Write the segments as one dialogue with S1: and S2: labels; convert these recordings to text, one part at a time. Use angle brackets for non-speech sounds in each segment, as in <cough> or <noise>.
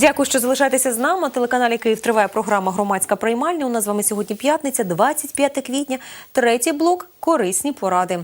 S1: Дякую, що залишаєтеся з нами. На телеканалі Київ триває програма Громадська приймальня. У нас з вами сьогодні п'ятниця, 25 квітня. Третій блок корисні поради.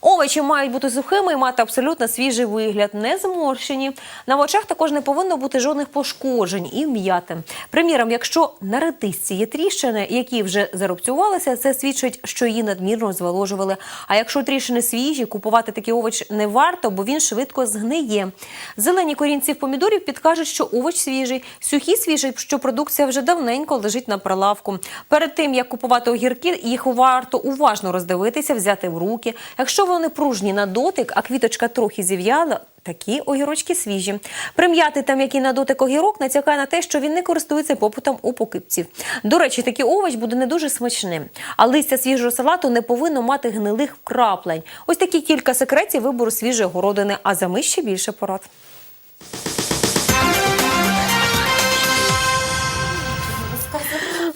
S1: Овочі мають бути сухими і мати абсолютно свіжий вигляд, не зморщені. На очах також не повинно бути жодних пошкоджень і вм'яти. Приміром, якщо на редисці є тріщини, які вже зарубцювалися, це свідчить, що її надмірно зволожували. А якщо тріщини свіжі, купувати такий овоч не варто, бо він швидко згниє. Зелені корінці помідорів підкажуть, що овоч свіжий, сухі свіжий, що продукція вже давненько лежить на прилавку. Перед тим як купувати огірки, їх варто уважно роздивитися, взяти в руки. Якщо вони пружні на дотик, а квіточка трохи зів'яла. Такі огірочки свіжі. Прим'яти там, який на дотик огірок, натякає на те, що він не користується попитом у покупців. До речі, такий овоч буде не дуже смачним. А листя свіжого салату не повинно мати гнилих краплень. Ось такі кілька секретів вибору свіжої городини, а за мить ще більше порад.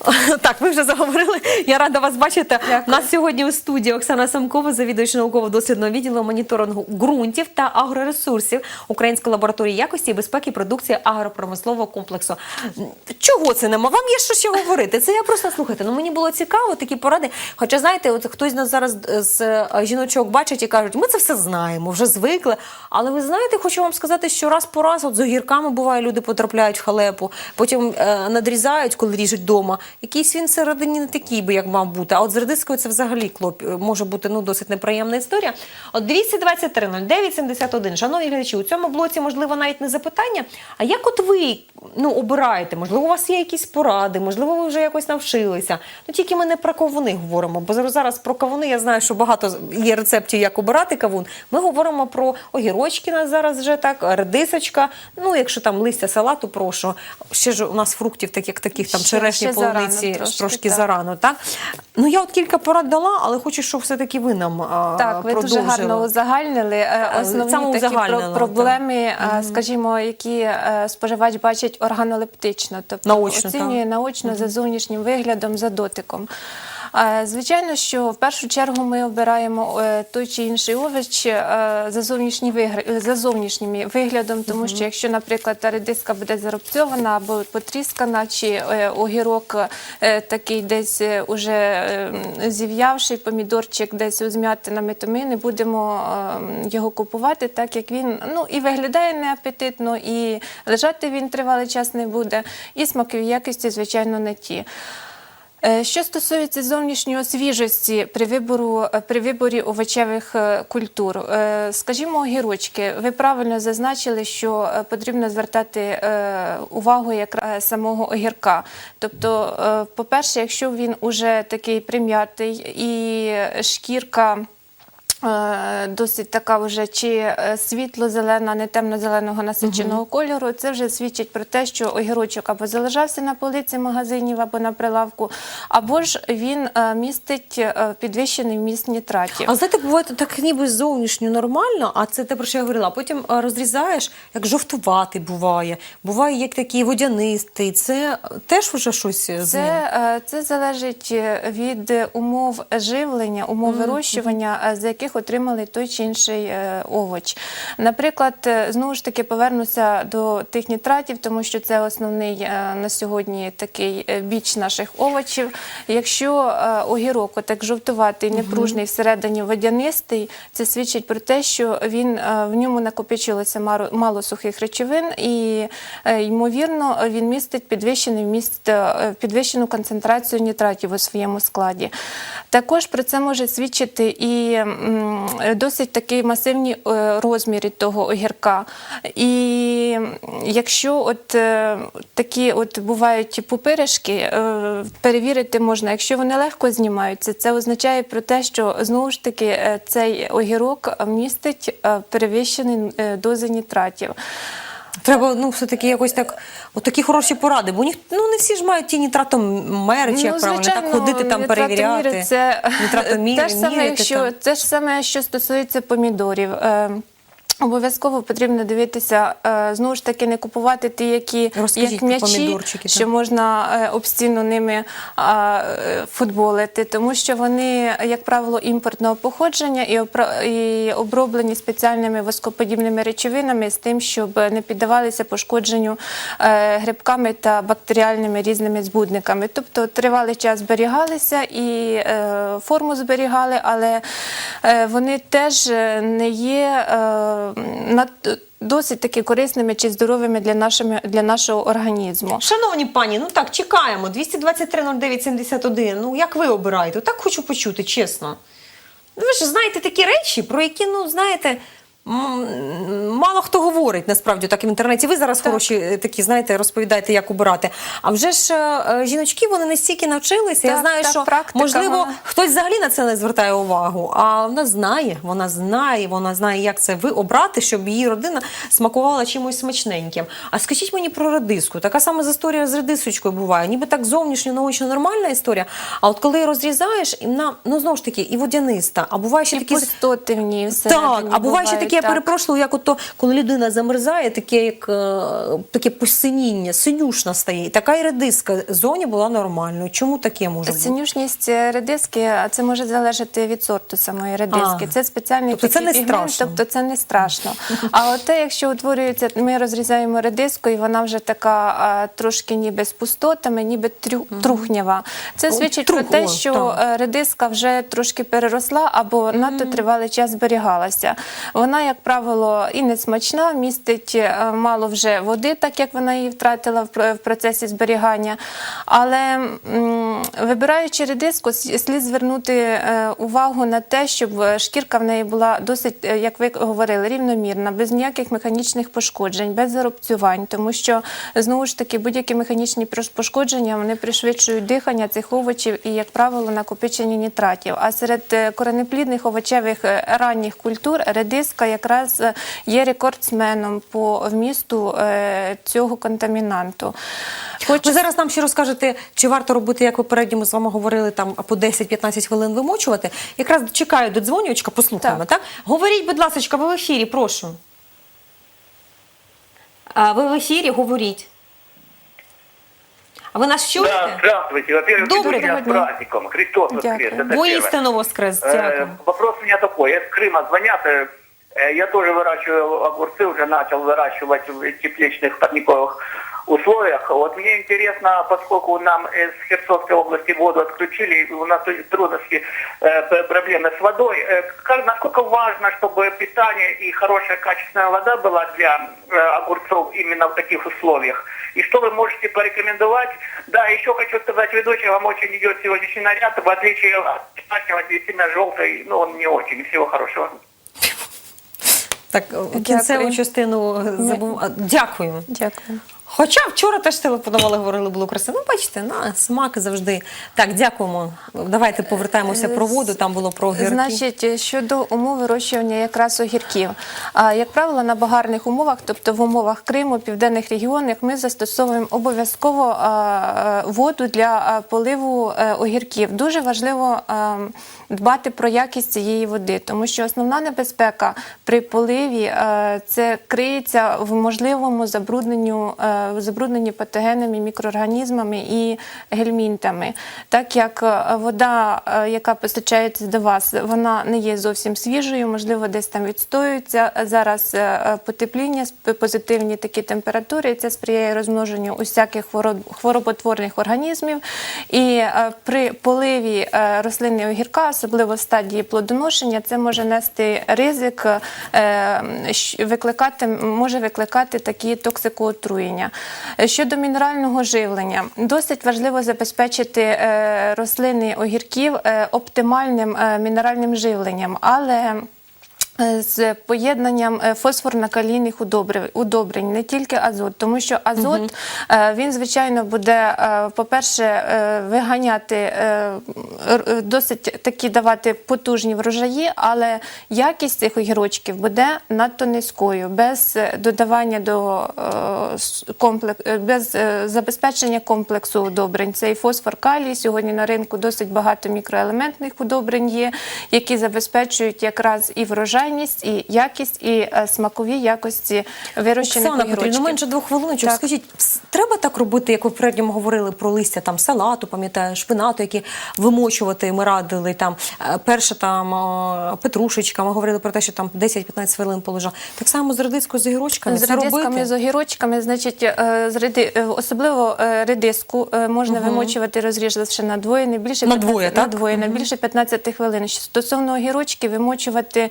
S1: <laughs> Так, ви вже заговорили. Я рада вас бачити. У нас сьогодні у студії Оксана Самкова, завідувач науково-дослідного відділу моніторингу ґрунтів та агроресурсів Української лабораторії якості і безпеки продукції агропромислового комплексу. Чого це нема? Вам є що ще говорити? Це я просто слухайте. Ну мені було цікаво такі поради. Хоча знаєте, от хтось нас зараз з е, жіночок бачить і кажуть, ми це все знаємо, вже звикли. Але ви знаєте, хочу вам сказати, що раз по раз от з огірками буває, люди потрапляють в халепу, потім е, надрізають, коли ріжуть вдома. Якийсь він всередині не такий би, як мав бути. А от з редискою це взагалі клоп е, може бути ну досить неприємна історія. От 223 09 71. Шановні глядачі, у цьому блоці можливо навіть не запитання. А як от ви ну обираєте? Можливо, у вас є якісь поради, можливо, ви вже якось навчилися. Ну тільки ми не про кавуни говоримо, бо зараз- про кавуни я знаю, що багато є рецептів, як обирати кавун. Ми говоримо про огірочки нас зараз вже так, редисочка. Ну, якщо там листя салату, прошу. Ще ж у нас фруктів, так як таких там черешні,
S2: ще зарано трошки,
S1: трошки
S2: так.
S1: зарано. Так ну я от кілька порад дала, але хочу, щоб все таки ви нам а,
S2: Так, ви дуже гарно узагальнили е,
S1: Е,
S2: основні
S1: саме
S2: такі про- проблеми, так. скажімо, які е, споживач бачить органолептично, тобто
S1: Наочно,
S2: оцінює наочно за зовнішнім виглядом, за дотиком. Звичайно, що в першу чергу ми обираємо е, той чи інший овоч е, за, зовнішній вигр- за зовнішнім виглядом, тому що якщо, наприклад, та редиска буде зарубцьована або потріскана, чи е, огірок такий десь уже зів'явший помідорчик десь з м'ятинами, то ми не будемо його купувати, так як він ну і виглядає неапетитно, і лежати він тривалий час не буде, і смакові якості, звичайно, не ті. Е, Що стосується зовнішньої свіжості при вибору е, при виборі овочевих е, культур, скажімо, огірочки, ви правильно зазначили, що потрібно звертати увагу якраз самого огірка. Тобто, е, по-перше, якщо він уже такий прим'ятий і шкірка. Е, Досить така вже чи е, світло-зелена, не темно-зеленого насиченого кольору. Це вже свідчить про те, що огірочок або залежався на полиці магазинів або на прилавку, або ж він е, містить підвищений вміст нітратів.
S1: А знаєте, буває так ніби зовнішньо нормально, а це те, про що я говорила. Потім розрізаєш, як жовтуватий буває, буває як такий водянистий. Це теж вже щось з ним?
S2: Це, це залежить від умов живлення, умов вирощування, е, за яких отримали той чи інший е, овоч. Наприклад, е, знову ж таки повернуся до тих нітратів, тому що це основний е, на сьогодні такий біч наших овочів. Якщо огірок отак жовтуватий, непружний, всередині водянистий, це свідчить про те, що він в ньому накопичилося мало, сухих речовин, і ймовірно він містить підвищений вміст, підвищену концентрацію нітратів у своєму складі. Також про це може свідчити і м, досить такі масивні е, розміри того огірка. І якщо от е, такі от бувають пупиришки, е, перевірити можна, якщо вони легко знімаються, це означає про те, що знову ж таки цей огірок містить перевищений дози нітратів.
S1: Треба ну все-таки якось так, от такі хороші поради, бо ні, ну не всі ж мають ті нітратомери, чи як правильно так ходити там перевіряти.
S2: Це
S1: Нітратоміри, <laughs>
S2: те ж саме,
S1: міряти
S2: якщо
S1: там.
S2: те ж саме, що стосується помідорів. Е, Обов'язково потрібно дивитися, е, знову ж таки, не купувати ті, які
S1: Розкажіть
S2: як м'ячі, що можна е, обстійно ними е, футболити, тому що вони, як правило, імпортного походження і, оброблені спеціальними воскоподібними речовинами з тим, щоб не піддавалися пошкодженню грибками та бактеріальними різними збудниками. Тобто тривалий час зберігалися і форму зберігали, але вони теж не є над- досить таки корисними чи здоровими для, нашими, для нашого організму.
S1: Шановні пані, ну так, чекаємо. 223-09-71. Ну, як ви обираєте? Так хочу почути, чесно. Ви ж знаєте такі речі, про які, ну, знаєте, мало хто говорить насправді так в інтернеті. Ви зараз хороші е, такі, знаєте, розповідаєте, як обирати. А вже ж е, жіночки вони настільки навчилися. Я знаю,
S2: так,
S1: що
S2: практика,
S1: можливо
S2: вона-
S1: хтось взагалі на це не звертає увагу. А вона знає, вона знає, вона знає, як це ви обрати, щоб її родина смакувала чимось смачненьким. А скажіть мені про редиску. Така сама історія з редисочкою буває. Ніби так зовнішньо наочно нормальна історія. А от коли розрізаєш, і вона ну знову ж таки і водяниста, а буває ще
S2: І
S1: такі.
S2: пустоти в
S1: Так, а буває ще
S2: бувають,
S1: таке, я перепрошую, як ото, коли людина замерзає, таке як е, таке посиніння, синюшна стає. І така і редиска зоні була нормальною. Чому таке може бути?
S2: Синюшність редиски, а це може залежати від сорту самої редиски.
S1: А.
S2: це спеціальний
S1: Тобто це не
S2: пігмент,
S1: страшно?
S2: тобто це не страшно. А от те, якщо утворюється, ми розрізаємо редиску, і вона вже така а, трошки ніби з пустотами, ніби трю, трухнява. Це
S1: О,
S2: свідчить про те, що
S1: так.
S2: е, редиска вже трошки переросла або надто тривалий час зберігалася. Вона, як правило, і не смачна, містить е, мало вже води, так як вона її втратила в процесі зберігання. Але вибираючи редиску, слід звернути е, увагу на те, щоб е, шкірка в неї була досить, як ви говорили, рівномірна, без ніяких механічних пошкоджень, без зарубцювань, тому що знову ж таки будь-які механічні пошкодження вони пришвидшують дихання цих овочів і, як правило, накопичення нітратів. А серед коренеплідних овочевих ранніх культур редиска якраз е, є рекордсменом по вмісту е, цього контамінанту.
S1: Ви зараз нам ще розкажете, чи варто робити, як попередньо ми з вами говорили, там по 10-15 хвилин вимочувати. Якраз чекаю до дзвонювачка, послухаємо, так.
S2: Так.
S1: Говоріть, будь ласка, ви в ефірі, прошу. А, ви в ефірі, говоріть. А ви нас чуєте?
S3: Да, здравствуйте. Во-первых,
S1: Доброго
S3: иду меня с
S2: дня.
S3: праздником. Христос воскрес.
S2: Дякую.
S3: Это первое.
S1: Воістину воскрес.
S3: Э,
S1: Дякую.
S3: Вопрос у меня такой. Из Крыма звонят. э, Я тоже выращиваю огурцы, уже начал выращивать в тепличных парниковых условиях. Вот мне интересно, поскольку нам из Херсонской области воду отключили, у нас трудности, э, проблемы с водой, э, как, насколько важно, чтобы питание и хорошая качественная вода была для огурцов именно в таких условиях? И что вы можете порекомендовать? Да, еще хочу сказать, ведущий вам очень идет сегодняшний наряд, в отличие от вчерашнего, действительно желтый, ну он не очень. Всего хорошего.
S1: Так, кінцеву частину забув. Дякую.
S2: Дякую.
S1: Хоча вчора теж телефонували, говорили, було красиво. Ну, бачите, на смак завжди. Так, дякуємо. Давайте повертаємося про воду. Там було про огірки.
S2: Значить, щодо умов вирощування якраз огірків. А, як правило, на багарних умовах, тобто в умовах Криму, південних регіонах, ми застосовуємо обов'язково е, воду для поливу е, огірків. Дуже важливо дбати про якість цієї води, тому що основна небезпека при поливі е, це криється в можливому забрудненню, в забрудненні патогенними мікроорганізмами і гельмінтами. Так як е, вода, е, яка постачається до вас, вона не є зовсім свіжою, можливо, десь там відстоюється. Зараз е, потепління, позитивні такі температури, це сприяє розмноженню усяких хвороб- хвороботворних організмів. І при поливі рослини огірка, особливо в стадії плодоношення, це може нести ризик, викликати, може викликати такі токсикоотруєння. Е, Щодо мінерального живлення, досить важливо забезпечити е, рослини огірків е, оптимальним мінеральним живленням, але з поєднанням е, фосфорно-калійних удобрень, не тільки азот, тому що азот е, він звичайно буде, е, по-перше, е, виганяти е, е, досить такі давати потужні врожаї, але якість цих огірочків буде надто низькою, без е, додавання до е, с- комплек- е, без е, забезпечення комплексу удобрень. Це і фосфор, калій. Сьогодні на ринку досить багато мікроелементних удобрень є, які забезпечують якраз і врожайність, врожайність, і якість, і е, смакові якості вирощених
S1: Оксана Петрівна, менше двох хвилиночок.
S2: Так.
S1: Скажіть, треба так робити, як ви попередньо говорили про листя там салату, пам'ятаю, шпинату, які вимочувати ми радили там е, перша там петрушечка. Ми говорили про те, що там 10-15 хвилин полежав. Так само з редискою, з огірочками.
S2: З редисками, з огірочками, значить, е, з реди, е, особливо редиску можна вимочувати, розріжавши на двоє, не більше
S1: На
S2: 15
S1: двоє,
S2: на
S1: так?
S2: двоє, не більше 15 хвилин. Стосовно огірочки, вимочувати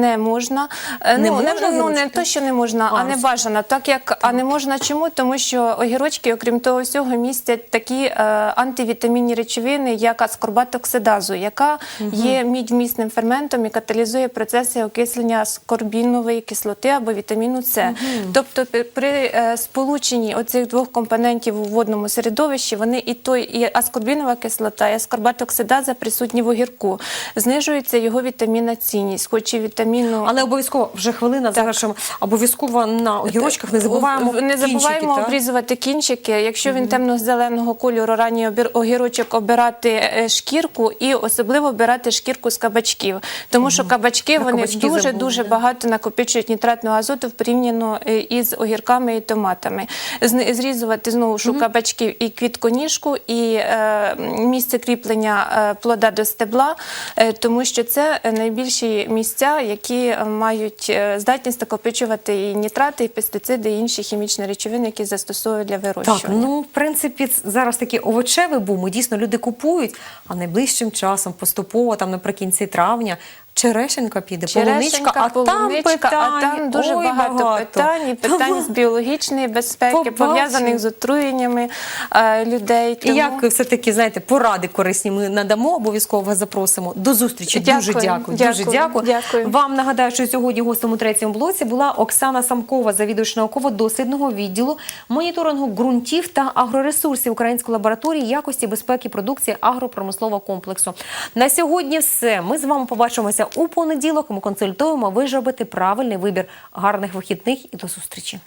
S2: не можна. Е,
S1: Не
S2: ну,
S1: можна
S2: ну, не
S1: огірочки?
S2: то, що не можна, а,
S1: А,
S2: не бажано. Так як а не можна чому? Тому що огірочки, окрім того всього, містять такі е, антивітамінні речовини, як аскорбатоксидазу, яка є мідьмісним ферментом і каталізує процеси окислення аскорбінової кислоти або вітаміну С. Тобто при- при е, сполученні оцих двох компонентів у водному середовищі вони і той, і аскорбінова кислота, і аскорбатоксидаза присутні в огірку. Знижується його вітамінна цінність, хоч і вітаміну
S1: Але обов'язково вже хвилина завершимо. Обов'язково на огірочках не забуваємо
S2: не забуваємо
S1: кінчики,
S2: обрізувати кінчики. Якщо він темно-зеленого кольору, ранній обір- огірочок обирати е, шкірку і особливо обирати шкірку з кабачків, тому що кабачки вони
S1: кабачки
S2: дуже
S1: забули,
S2: дуже
S1: да.
S2: багато накопичують нітратного азоту в порівняно е, із огірками і томатами. Зрізувати знову ж у кабачків і квітконіжку, і е, місце кріплення е, плода до стебла, е, тому що це найбільші місця, які е, мають е, здатність накопичувати і нітрати, і пестициди, і інші хімічні речовини, які застосовують для вирощування.
S1: Так, ну в принципі, зараз такий овочевий бум. і Дійсно, люди купують, а найближчим часом, поступово, там наприкінці травня, черешенька піде, полуничка, а там
S2: полуничка,
S1: питань,
S2: а там дуже
S1: ой,
S2: багато, питань, і питань
S1: Тому-
S2: з біологічної безпеки, пов'язаних з отруєннями е, людей.
S1: І як все-таки, знаєте, поради корисні ми надамо, обов'язково вас запросимо. До зустрічі. Дуже
S2: Дякую,
S1: дякую. Дуже
S2: дякую,
S1: дякую.
S2: дякую.
S1: Вам нагадаю, що сьогодні гостем у третьому блоці була Оксана Самкова, завідувач науково-дослідного відділу моніторингу ґрунтів та агроресурсів Української лабораторії якості безпеки продукції агропромислового комплексу. На сьогодні все. Ми з вами побачимося у понеділок. Ми консультуємо ви зробити правильний вибір гарних вихідних і до зустрічі.